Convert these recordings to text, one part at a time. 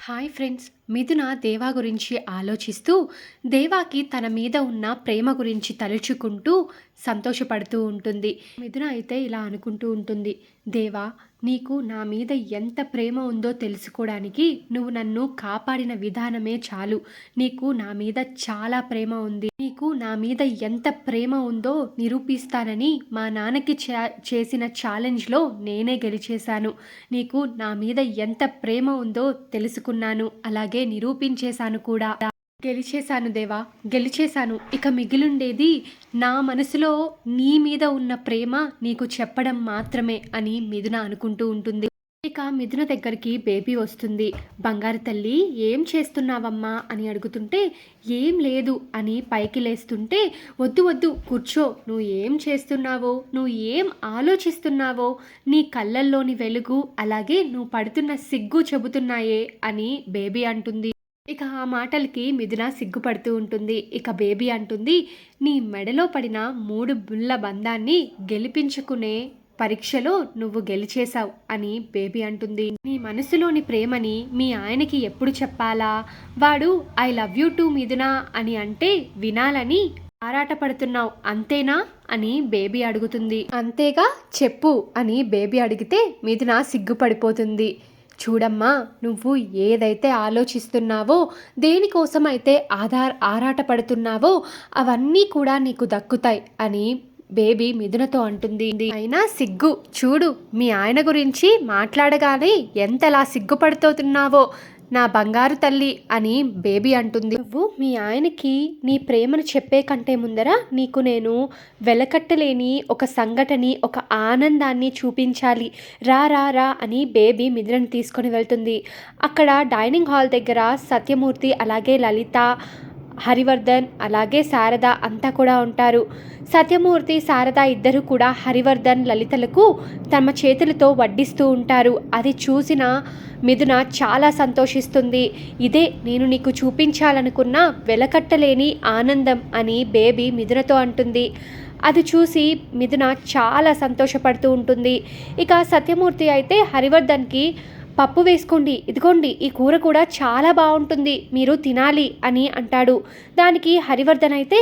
Hi friends మిథున దేవా గురించి ఆలోచిస్తూ దేవాకి తన మీద ఉన్న ప్రేమ గురించి తలుచుకుంటూ సంతోషపడుతూ ఉంటుంది. మిథున అయితే ఇలా అనుకుంటూ ఉంటుంది దేవా నీకు నా మీద ఎంత ప్రేమ ఉందో తెలుసుకోవడానికి నువ్వు నన్ను కాపాడిన విధానమే చాలు. నీకు నా మీద చాలా ప్రేమ ఉంది. నీకు నా మీద ఎంత ప్రేమ ఉందో నిరూపిస్తానని మా నాన్నకి చేసిన ఛాలెంజ్లో నేనే గెలిచేశాను. నీకు నా మీద ఎంత ప్రేమ ఉందో తెలుసుకున్నాను. అలాగే నిరూపించేశాను కూడా. గెలిచేశాను దేవా గెలిచేశాను. ఇక మిగిలుండేది నా మనసులో నీ మీద ఉన్న ప్రేమ నీకు చెప్పడం మాత్రమే అని మిథున అనుకుంటూ ఉంటుంది. ఇక మిథున దగ్గరికి బేబీ వస్తుంది. బంగారు తల్లి ఏం చేస్తున్నావమ్మా? అని అడుగుతుంటే ఏం లేదు అని పైకి లేస్తుంటే వద్దు వద్దు కూర్చో. నువ్వు ఏం చేస్తున్నావో నువ్వు ఏం ఆలోచిస్తున్నావో నీ కళ్ళల్లోని వెలుగు అలాగే నువ్వు పడుతున్న సిగ్గు చెబుతున్నాయే అని బేబీ అంటుంది. ఇక ఆ మాటలకి మిథున సిగ్గుపడుతూ ఉంటుంది. ఇక బేబీ అంటుంది నీ మెడలో పడిన మూడు బుల్ల బంధాన్ని గెలిపించుకునే పరీక్షలో నువ్వు గెలిచేశావు అని బేబీ అంటుంది. నీ మనసులోని ప్రేమని మీ ఆయనకి ఎప్పుడు చెప్పాలా? వాడు I love you too Mithuna అని అంటే వినాలని ఆరాటపడుతున్నావు అంతేనా? అని బేబీ అడుగుతుంది. అంతేగా చెప్పు అని బేబీ అడిగితే మిథున సిగ్గుపడిపోతుంది. చూడమ్మా నువ్వు ఏదైతే ఆలోచిస్తున్నావో దేనికోసం అయితే ఆధార్ ఆరాటపడుతున్నావో అవన్నీ కూడా నీకు దక్కుతాయి అని బేబీ మిథునతో అంటుంది. అయినా సిగ్గు. చూడు మీ ఆయన గురించి మాట్లాడగానే ఎంతలా సిగ్గుపడుతున్నావో నా బంగారు తల్లి అని బేబీ అంటుంది. నువ్వు మీ ఆయనకి నీ ప్రేమను చెప్పే కంటే ముందర నీకు నేను వెలకట్టలేని ఒక సంఘటని ఒక ఆనందాన్ని చూపించాలి. రా రా రా అని బేబీ మిథునని తీసుకొని వెళ్తుంది. అక్కడ డైనింగ్ హాల్ దగ్గర సత్యమూర్తి అలాగే లలిత హరివర్ధన్ అలాగే శారద అంతా కూడా ఉంటారు. సత్యమూర్తి శారద ఇద్దరు కూడా హరివర్ధన్ లలితలకు తమ చేతులతో వడ్డిస్తూ ఉంటారు. అది చూసిన మిథున చాలా సంతోషిస్తుంది. ఇదే నేను నీకు చూపించాలనుకున్న వెలకట్టలేని ఆనందం అని బేబీ మిథునతో అంటుంది. అది చూసి మిథున చాలా సంతోషపడుతూ ఉంటుంది. ఇక సత్యమూర్తి అయితే హరివర్ధన్కి పప్పు వేసుకోండి ఇదిగోండి ఈ కూర కూడా చాలా బాగుంటుంది మీరు తినాలి అని అంటాడు. దానికి హరివర్ధన్ అయితే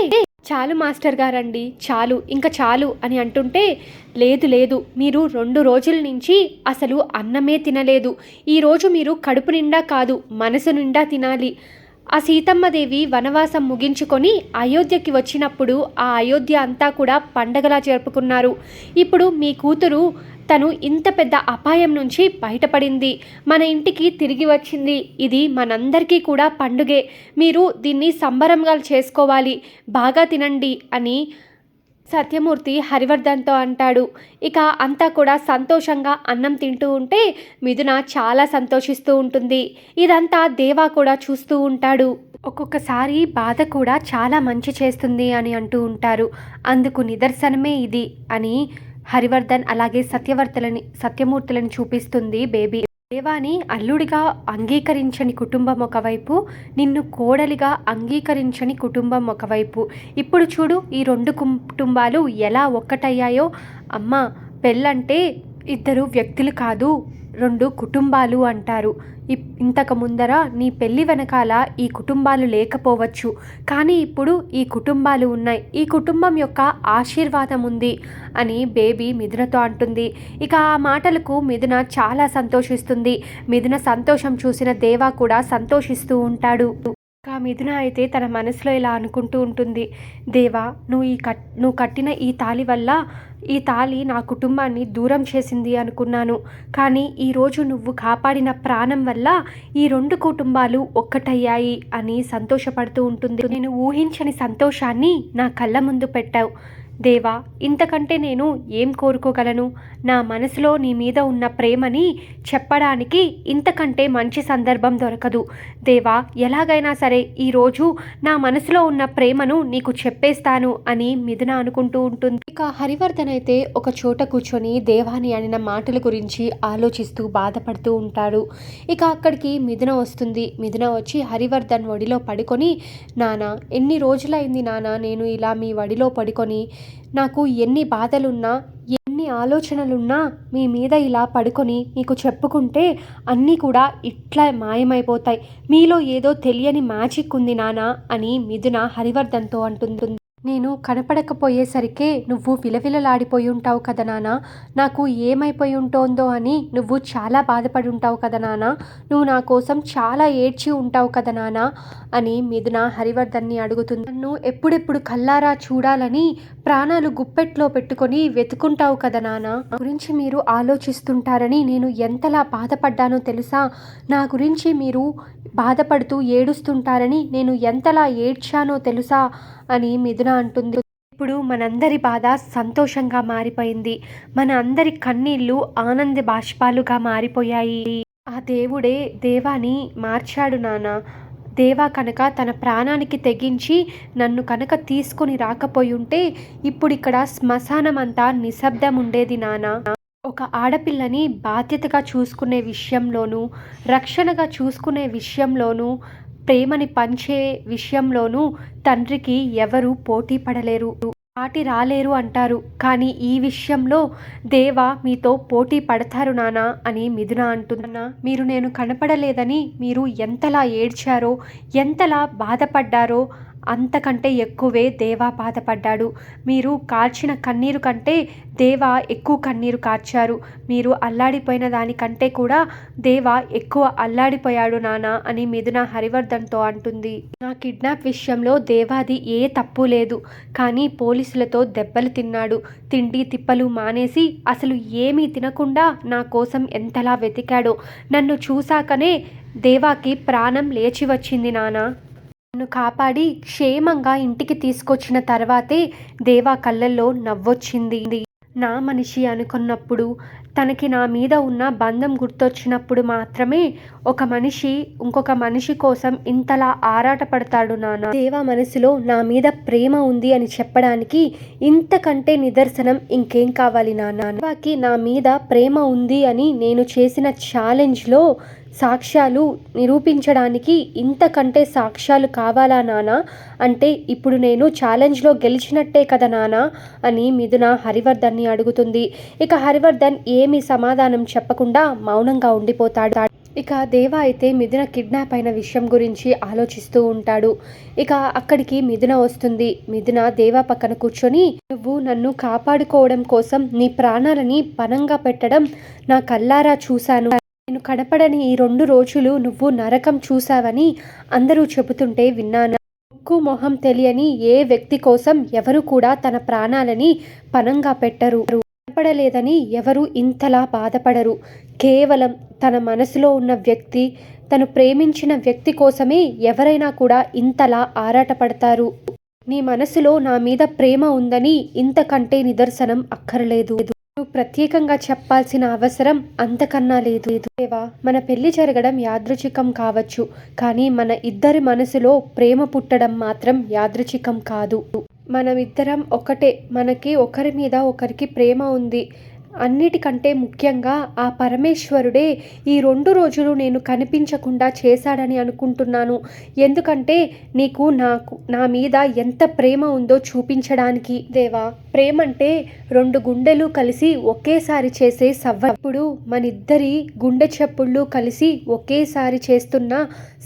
చాలు మాస్టర్ గారండి చాలు ఇంకా చాలు అని అంటుంటే లేదు లేదు మీరు రెండు రోజుల నుంచి అసలు అన్నమే తినలేదు. ఈరోజు మీరు కడుపు నిండా కాదు మనసు నిండా తినాలి. ఆ సీతమ్మదేవి వనవాసం ముగించుకొని అయోధ్యకి వచ్చినప్పుడు ఆ అయోధ్య అంతా కూడా పండగలా జరుపుకున్నారు. ఇప్పుడు మీ కూతురు తను ఇంత పెద్ద అపాయం నుంచి బయటపడింది. మన ఇంటికి తిరిగి వచ్చింది. ఇది మనందరికీ కూడా పండుగే. మీరు దీన్ని సంబరంగా చేసుకోవాలి. బాగా తినండి అని సత్యమూర్తి హరివర్ధన్తో అంటాడు. ఇక అంతా కూడా సంతోషంగా అన్నం తింటూ ఉంటే మిథున చాలా సంతోషిస్తూ ఉంటుంది. ఇదంతా దేవా కూడా చూస్తూ ఉంటాడు. ఒక్కొక్కసారి బాధ కూడా చాలా మంచి చేస్తుంది అని అంటూ ఉంటారు. అందుకు నిదర్శనమే ఇది అని హరివర్ధన్ అలాగే సత్యవర్తలని సత్యమూర్తులని చూపిస్తుంది బేబీ. దేవాని అల్లుడిగా అంగీకరించని కుటుంబం ఒకవైపు నిన్ను కోడలిగా అంగీకరించని కుటుంబం ఒకవైపు. ఇప్పుడు చూడు ఈ రెండు కుటుంబాలు ఎలా ఒక్కటయ్యాయో. అమ్మ పెళ్ళంటే ఇద్దరు వ్యక్తులు కాదు. రెండు కుటుంబాలు అంటారు. ఇంతకు ముందర నీ పెళ్ళి వెనకాల ఈ కుటుంబాలు లేకపోవచ్చు. కానీ ఇప్పుడు ఈ కుటుంబాలు ఉన్నాయి. ఈ కుటుంబం యొక్క ఆశీర్వాదం ఉంది అని బేబీ మిథునతో అంటుంది. ఇక ఆ మాటలకు మిథున చాలా సంతోషిస్తుంది. మిథున సంతోషం చూసిన దేవా కూడా సంతోషిస్తూ ఉంటాడు. ఆ మిథున అయితే తన మనసులో ఇలా అనుకుంటూ ఉంటుంది. దేవా నువ్వు ఈ కట్ నువ్వు కట్టిన ఈ తాలి వల్ల ఈ తాలి నా కుటుంబాన్ని దూరం చేసింది అనుకున్నాను. కానీ ఈరోజు నువ్వు కాపాడిన ప్రాణం వల్ల ఈ రెండు కుటుంబాలు ఒక్కటయ్యాయి అని సంతోషపడుతూ ఉంటుంది. నేను ఊహించని సంతోషాన్ని నా కళ్ళ ముందు పెట్టావు. దేవా ఇంతకంటే నేను ఏం కోరుకోగలను? నా మనసులో నీ మీద ఉన్న ప్రేమని చెప్పడానికి ఇంతకంటే మంచి సందర్భం దొరకదు. దేవా ఎలాగైనా సరే ఈరోజు నా మనసులో ఉన్న ప్రేమను నీకు చెప్పేస్తాను అని మిథున అనుకుంటూ ఉంటుంది. ఇక హరివర్ధన్ అయితే ఒక చోట కూర్చొని దేవాని అనిన మాటల గురించి ఆలోచిస్తూ బాధపడుతూ ఉంటాడు. ఇక అక్కడికి మిథున వస్తుంది. మిథున వచ్చి హరివర్ధన్ ఒడిలో పడుకొని నానా ఎన్ని రోజులైంది నానా నేను ఇలా మీ వడిలో పడుకొని నాకు ఎన్ని బాధలున్నా ఎన్ని ఆలోచనలున్నా మీ మీద ఇలా పడుకొని మీకు చెప్పుకుంటే అన్నీ కూడా ఇట్లా మాయమైపోతాయి. మీలో ఏదో తెలియని మ్యాజిక్ ఉంది నానా అని మిథున హరివర్ధన్తో అంటుంది నేను కనపడకపోయేసరికే నువ్వు విలవిలలాడిపోయి ఉంటావు కదా నాన్న నాకు ఏమైపోయి ఉంటోందో అని నువ్వు చాలా బాధపడి ఉంటావు కదా నాన్న నువ్వు నా కోసం చాలా ఏడ్చి ఉంటావు కదా నాన్న అని మిథున హరివర్ధన్ని అడుగుతుంది. నన్ను ఎప్పుడెప్పుడు కల్లారా చూడాలని ప్రాణాలు గుప్పెట్లో పెట్టుకొని వెతుకుంటావు కదా నాన్న గురించి మీరు ఆలోచిస్తుంటారని నేను ఎంతలా బాధపడ్డానో తెలుసా? నా గురించి మీరు బాధపడుతూ ఏడుస్తుంటారని నేను ఎంతలా ఏడ్చానో తెలుసా? అని మిథున అంటుంది. ఇప్పుడు మనందరి బాధ సంతోషంగా మారిపోయింది. మన అందరి కన్నీళ్ళు ఆనంద బాష్పాలుగా మారిపోయాయి. ఆ దేవుడే దేవాని మార్చాడు నాన్న దేవా కనుక తన ప్రాణానికి తెగించి నన్ను కనుక తీసుకొని రాకపోయుంటే ఇప్పుడిక్కడ ఇప్పుడు ఇక్కడ అంతా నిశ్శబ్దం ఉండేది నానా. ఒక ఆడపిల్లని బాధ్యతగా చూసుకునే విషయంలోనూ రక్షణగా చూసుకునే విషయంలోనూ ప్రేమని పంచే విషయంలోనూ తండ్రికి ఎవరు పోటీ పడలేరు. పాటి రాలేరు అంటారు. కానీ ఈ విషయంలో దేవ మీతో పోటీ పడతారు నానా అని మిథున అంటున్నా మీరు నేను కనపడలేదని మీరు ఎంతలా ఏడ్చారో ఎంతలా బాధపడ్డారో అంతకంటే ఎక్కువే దేవా బాధపడ్డాడు. మీరు కార్చిన కన్నీరు కంటే దేవా ఎక్కువ కన్నీరు కార్చారు. మీరు అల్లాడిపోయిన దానికంటే కూడా దేవా ఎక్కువ అల్లాడిపోయాడు నానా అని మిథున హరివర్ధన్తో అంటుంది. నా కిడ్నాప్ విషయంలో దేవాది ఏ తప్పు లేదు. కానీ పోలీసులతో దెబ్బలు తిన్నాడు. తిండి తిప్పలు మానేసి అసలు ఏమీ తినకుండా నా కోసం ఎంతలా వెతికాడో నన్ను చూశాకనే దేవాకి ప్రాణం లేచి వచ్చింది నానా. నన్ను కాపాడి క్షేమంగా ఇంటికి తీసుకొచ్చిన తర్వాతే దేవా కళ్ళల్లో నవ్వొచ్చింది. నా మనిషి అనుకున్నప్పుడు తనకి నా మీద ఉన్న బంధం గుర్తొచ్చినప్పుడు మాత్రమే ఒక మనిషి ఇంకొక మనిషి కోసం ఇంతలా ఆరాటపడతాడు నాన్న. దేవా మనసులో నా మీద ప్రేమ ఉంది అని చెప్పడానికి ఇంతకంటే నిదర్శనం ఇంకేం కావాలి నాన్న? దేవాకి నా మీద ప్రేమ ఉంది అని నేను చేసిన ఛాలెంజ్లో సాక్ష్యాలు నిరూపించడానికి ఇంతకంటే సాక్ష్యాలు కావాలా నానా అంటే ఇప్పుడు నేను ఛాలెంజ్లో గెలిచినట్టే కదా నానా అని మిథున హరివర్ధన్ని అడుగుతుంది. ఇక హరివర్ధన్ ఏమీ సమాధానం చెప్పకుండా మౌనంగా ఉండిపోతాడు. ఇక దేవ అయితే మిథున కిడ్నాప్ అయిన విషయం గురించి ఆలోచిస్తూ ఉంటాడు. ఇక అక్కడికి మిథున వస్తుంది. మిథున దేవ పక్కన కూర్చొని నువ్వు నన్ను కాపాడుకోవడం కోసం నీ ప్రాణాలని పనంగా పెట్టడం నా కల్లారా చూశాను. నేను కనపడని ఈ రెండు రోజులు నువ్వు నరకం చూశావని అందరూ చెబుతుంటే విన్నాను. ముక్కు మొహం తెలియని ఏ వ్యక్తి కోసం ఎవరు కూడా తన ప్రాణాలని పనంగా పెట్టరు. కనపడలేదని ఎవరు ఇంతలా బాధపడరు. కేవలం తన మనసులో ఉన్న వ్యక్తి తను ప్రేమించిన వ్యక్తి కోసమే ఎవరైనా కూడా ఇంతలా ఆరాటపడతారు. నీ మనసులో నా మీద ప్రేమ ఉందని ఇంతకంటే నిదర్శనం అక్కర్లేదు. నువ్వు ప్రత్యేకంగా చెప్పాల్సిన అవసరం అంతకన్నా లేదు. దేవా మన పెళ్ళి జరగడం యాదృచికం కావచ్చు కానీ మన ఇద్దరి మనసులో ప్రేమ పుట్టడం మాత్రం యాదృచికం కాదు. మనమిద్దరం ఒకటే మనకి ఒకరి మీద ఒకరికి ప్రేమ ఉంది. అన్నిటికంటే ముఖ్యంగా ఆ పరమేశ్వరుడే ఈ రెండు రోజులు నేను కనిపించకుండా చేశాడని అనుకుంటున్నాను. ఎందుకంటే నీకు నాకు నా మీద ఎంత ప్రేమ ఉందో చూపించడానికి దేవా. ప్రేమ అంటే రెండు గుండెలు కలిసి ఒకేసారి చేసే సవ్వప్పుడు మనిద్దరి గుండె చెప్పుళ్ళు కలిసి ఒకేసారి చేస్తున్న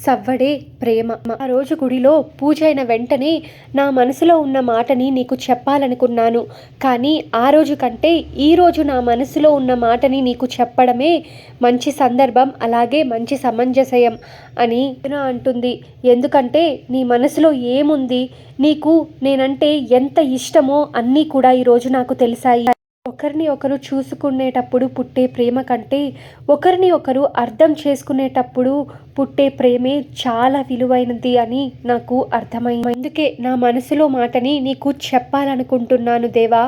సవ్వడే ప్రేమ. ఆ రోజు గుడిలో పూజ అయిన వెంటనే నా మనసులో ఉన్న మాటని నీకు చెప్పాలనుకున్నాను. కానీ ఆ రోజు కంటే ఈ రోజు నా మనసులో ఉన్న మాటని నీకు చెప్పడమే మంచి సందర్భం అలాగే మంచి సమంజసయం. అని అంటుంది. ఎందుకంటే నీ మనసులో ఏముంది? నీకు నేనంటే ఎంత ఇష్టమో అన్నీ కూడా ఈరోజు నాకు తెలిసాయి. ఒకరిని ఒకరు చూసుకునేటప్పుడు పుట్టే ప్రేమ కంటే ఒకరిని ఒకరు అర్థం చేసుకునేటప్పుడు పుట్టే ప్రేమే చాలా విలువైనది అని నాకు అర్థమైంది. అందుకే నా మనసులో మాటని నీకు చెప్పాలనుకుంటున్నాను దేవా.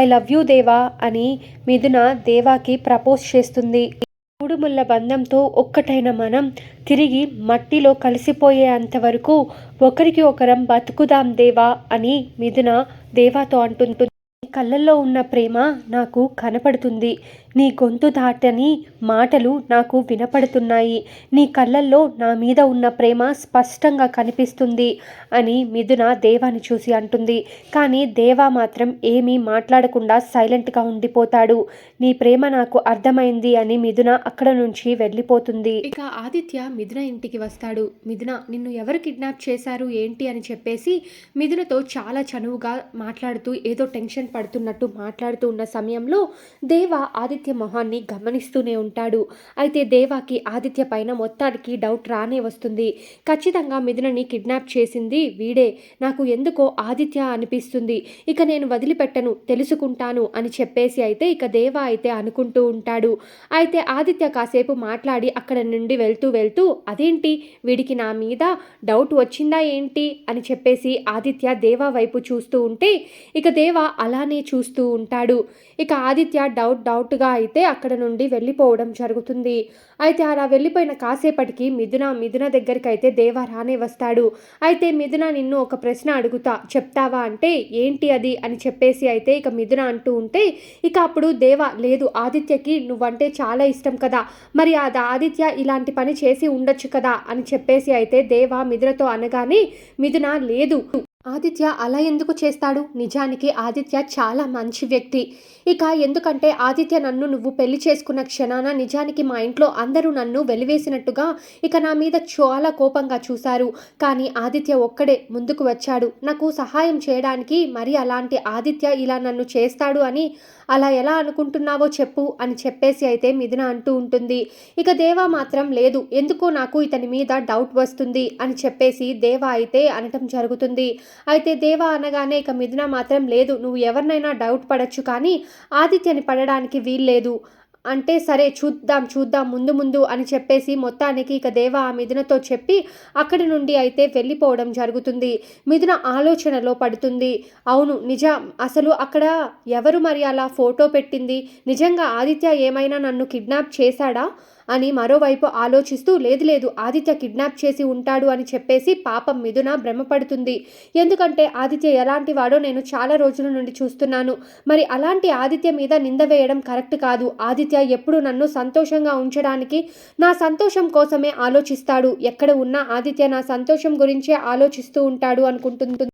ఐ లవ్ యూ దేవా అని మిథున దేవాకి ప్రపోజ్ చేస్తుంది. మూడు బంధంతో ఒక్కటైన మనం తిరిగి మట్టిలో కలిసిపోయే అంతవరకు ఒకరికి ఒకరం బతుకుదాం దేవా అని మిథున దేవాతో అంటుంటుంది. కళ్ళల్లో ఉన్న ప్రేమ నాకు కనపడుతుంది. నీ గొంతు దాటని మాటలు నాకు వినపడుతున్నాయి. నీ కళ్ళల్లో నా మీద ఉన్న ప్రేమ స్పష్టంగా కనిపిస్తుంది అని మిథున దేవాని చూసి అంటుంది. కానీ దేవా మాత్రం ఏమీ మాట్లాడకుండా సైలెంట్గా ఉండిపోతాడు. నీ ప్రేమ నాకు అర్థమైంది అని మిథున అక్కడ నుంచి వెళ్ళిపోతుంది. ఇక ఆదిత్య మిథున ఇంటికి వస్తాడు. మిథున నిన్ను ఎవరు కిడ్నాప్ చేశారు ఏంటి అని చెప్పేసి మిథునతో చాలా చనువుగా మాట్లాడుతూ ఏదో టెన్షన్ పడుతున్నట్టు మాట్లాడుతూ ఉన్న సమయంలో దేవ ఆదిత్య మొహాన్ని గమనిస్తూనే ఉంటాడు. అయితే దేవాకి ఆదిత్య పైన మొత్తానికి డౌట్ రానే వస్తుంది. ఖచ్చితంగా మిథునని కిడ్నాప్ చేసింది వీడే. నాకు ఎందుకో ఆదిత్య అనిపిస్తుంది. ఇక నేను వదిలిపెట్టను తెలుసుకుంటాను అని చెప్పేసి అయితే ఇక దేవ అయితే అనుకుంటూ ఉంటాడు. అయితే ఆదిత్య కాసేపు మాట్లాడి అక్కడ నుండి వెళ్తూ వెళ్తూ అదేంటి? వీడికి నా మీద డౌట్ వచ్చిందా ఏంటి? అని చెప్పేసి ఆదిత్య దేవా వైపు చూస్తూ ఉంటే ఇక దేవ అలానే చూస్తూ ఉంటాడు. ఇక ఆదిత్య డౌట్ డౌట్గా అయితే అక్కడ నుండి వెళ్ళిపోవడం జరుగుతుంది. అయితే అలా వెళ్ళిపోయిన కాసేపటికి మిథున మిథున దగ్గరికి అయితే దేవ రానే వస్తాడు. అయితే మిథున నిన్ను ఒక ప్రశ్న అడుగుతా. చెప్తావా అంటే ఏంటి అది? అని చెప్పేసి అయితే ఇక మిథున అంటూ ఉంటే ఇక అప్పుడు దేవ లేదు ఆదిత్యకి నువ్వంటే చాలా ఇష్టం కదా. మరి అది ఆదిత్య ఇలాంటి పని చేసి ఉండొచ్చు కదా? అని చెప్పేసి అయితే దేవ మిథునతో అనగానే మిథున లేదు ఆదిత్య అలా ఎందుకు చేస్తాడు? నిజానికి ఆదిత్య చాలా మంచి వ్యక్తి. ఇక ఎందుకంటే ఆదిత్య నన్ను నువ్వు పెళ్ళి చేసుకున్న క్షణాన నిజానికి మా ఇంట్లో అందరూ నన్ను వెలివేసినట్టుగా ఇక నా మీద చాలా కోపంగా చూశారు. కానీ ఆదిత్య ఒక్కడే ముందుకు వచ్చాడు. నాకు సహాయం చేయడానికి మరి అలాంటి ఆదిత్య ఇలా నన్ను చేస్తాడు అని అలా ఎలా అనుకుంటున్నావో చెప్పు అని చెప్పేసి అయితే మిథున అంటూ ఉంటుంది. ఇక దేవా మాత్రం లేదు ఎందుకో నాకు ఇతని మీద డౌట్ వస్తుంది అని చెప్పేసి దేవా అయితే అనటం జరుగుతుంది. అయితే దేవా అనగానే ఇక మిథున మాత్రం లేదు నువ్వు ఎవరినైనా డౌట్ పడచ్చు కానీ ఆదిత్యని పడడానికి వీల్లేదు. అంటే సరే చూద్దాం చూద్దాం ముందు ముందు అని చెప్పేసి మొత్తానికి ఇక దేవ ఆ మిథునతో చెప్పి అక్కడి నుండి అయితే వెళ్ళిపోవడం జరుగుతుంది. మిథున ఆలోచనలో పడుతుంది. అవును నిజం. అసలు అక్కడ ఎవరు మరి అలా ఫోటో పెట్టింది? నిజంగా ఆదిత్య ఏమైనా నన్ను కిడ్నాప్ చేశాడా? అని మరోవైపు ఆలోచిస్తూ లేదు లేదు ఆదిత్య కిడ్నాప్ చేసి ఉంటాడు అని చెప్పేసి పాపం మిథున భ్రమపడుతుంది. ఎందుకంటే ఆదిత్య ఎలాంటి వాడో నేను చాలా రోజుల నుండి చూస్తున్నాను. మరి అలాంటి ఆదిత్య మీద నింద వేయడం కరెక్ట్ కాదు. ఆదిత్య ఎప్పుడు నన్ను సంతోషంగా ఉంచడానికి నా సంతోషం కోసమే ఆలోచిస్తాడు. ఎక్కడ ఉన్నా ఆదిత్య నా సంతోషం గురించే ఆలోచిస్తూ ఉంటాడు అనుకుంటుంది